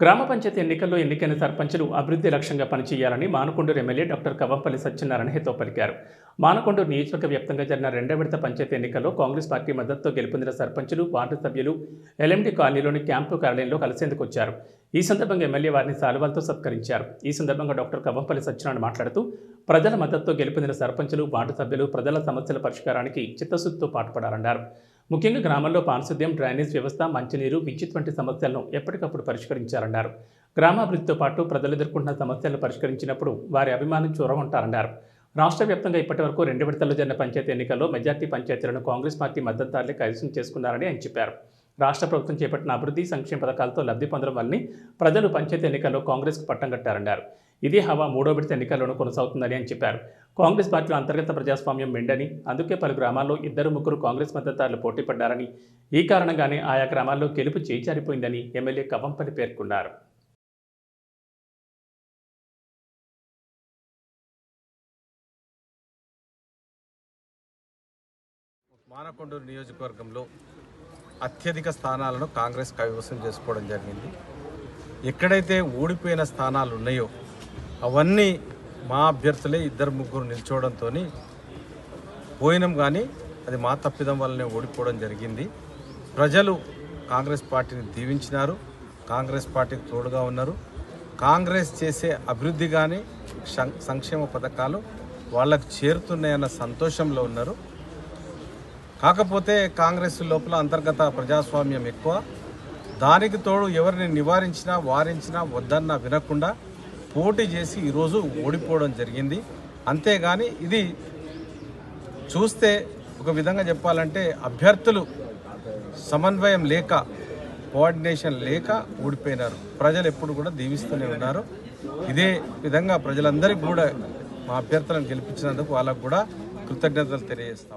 గ్రామ పంచాయతీ ఎన్నికల్లో ఎన్నికైన సర్పంచులు అభివృద్ధి లక్ష్యంగా పనిచేయాలని మానకొండూరు ఎమ్మెల్యే డాక్టర్ కవంపల్లి సత్యనారాయణ హితో పలికారు మానకొండూరు నియోజకవర్గ వ్యాప్తంగా జరిగిన రెండో విడత పంచాయతీ ఎన్నికల్లో కాంగ్రెస్ పార్టీ మద్దతుతో గెలుపొందిన సర్పంచులు వార్డు సభ్యులు ఎల్ఎండి కాలనీలోని క్యాంపు కార్యాలయంలో కలిసేందుకు వచ్చారు. ఈ సందర్భంగా ఎమ్మెల్యే వారిని సాలువాలతో సత్కరించారు. ఈ సందర్భంగా డాక్టర్ కవంపల్లి సత్యనారాయణ మాట్లాడుతూ ప్రజల మద్దతుతో గెలుపొందిన సర్పంచులు వార్డు సభ్యులు ప్రజల సమస్యల పరిష్కారానికి చిత్తశుద్ధితో పాటుపడాలన్నారు. ముఖ్యంగా గ్రామాల్లో పారిశుద్ధ్యం డ్రైనేజ్ వ్యవస్థ మంచినీరు విద్యుత్ వంటి సమస్యలను ఎప్పటికప్పుడు పరిష్కరించాలన్నారు. గ్రామాభివృద్ధితో పాటు ప్రజలు ఎదుర్కొంటున్న సమస్యలను పరిష్కరించినప్పుడు వారి అభిమానం చూరగొంటారన్నారు. రాష్ట్ర వ్యాప్తంగా ఇప్పటివరకు రెండు విడతల్లో జరిగిన పంచాయతీ ఎన్నికల్లో మెజార్టీ పంచాయతీలను కాంగ్రెస్ పార్టీ మద్దతుదారులే కైవసం చేసుకున్నారని ఆయన చెప్పారు. రాష్ట్ర ప్రభుత్వం చేపట్టిన అభివృద్ధి సంక్షేమ పథకాలతో లబ్ధి పొందడం వల్లని ప్రజలు పంచాయతీ ఎన్నికల్లో కాంగ్రెస్కు పట్టం కట్టారన్నారు. ఇదే హవా మూడో విడత ఎన్నికల్లోనూ కొనసాగుతుందని అని చెప్పారు. కాంగ్రెస్ పార్టీలో అంతర్గత ప్రజాస్వామ్యం మెండని అందుకే పలు గ్రామాల్లో ఇద్దరు ముగ్గురు కాంగ్రెస్ మద్దతుదారులు పోటీ పడ్డారని ఈ కారణంగానే ఆయా గ్రామాల్లో గెలుపు చేయిచారిపోయిందని ఎమ్మెల్యే కవంపల్లి పేర్కొన్నారు. మానకొండూరు నియోజకవర్గంలో అత్యధిక స్థానాలను కాంగ్రెస్ కైవసం చేసుకోవడం జరిగింది. ఎక్కడైతే ఓడిపోయిన స్థానాలు ఉన్నాయో అవన్నీ మా అభ్యర్థులే ఇద్దరు ముగ్గురు నిల్చోవడంతో పోయినాం కానీ అది మా తప్పిదం వల్లనే ఓడిపోవడం జరిగింది. ప్రజలు కాంగ్రెస్ పార్టీని దీవించినారు. కాంగ్రెస్ పార్టీకి తోడుగా ఉన్నారు. కాంగ్రెస్ చేసే అభివృద్ధి కానీ సం- సంక్షేమ పథకాలు వాళ్ళకు చేరుతున్నాయన్న సంతోషంలో ఉన్నారు. కాకపోతే కాంగ్రెస్ లోపల అంతర్గత ప్రజాస్వామ్యం ఎక్కువ. దానికి తోడు ఎవరిని నివారించినా వారించినా వద్దన్నా వినకుండా పోటీ చేసి ఈరోజు ఓడిపోవడం జరిగింది. అంతేగాని ఇది చూస్తే ఒక విధంగా చెప్పాలంటే అభ్యర్థులు సమన్వయం లేక కోఆర్డినేషన్ లేక ఓడిపోయినారు. ప్రజలు ఎప్పుడు కూడా దీవిస్తూనే ఉన్నారు. ఇదే విధంగా ప్రజలందరికీ కూడా మా అభ్యర్థులను గెలిపించినందుకు వాళ్ళకు కూడా కృతజ్ఞతలు తెలియజేస్తా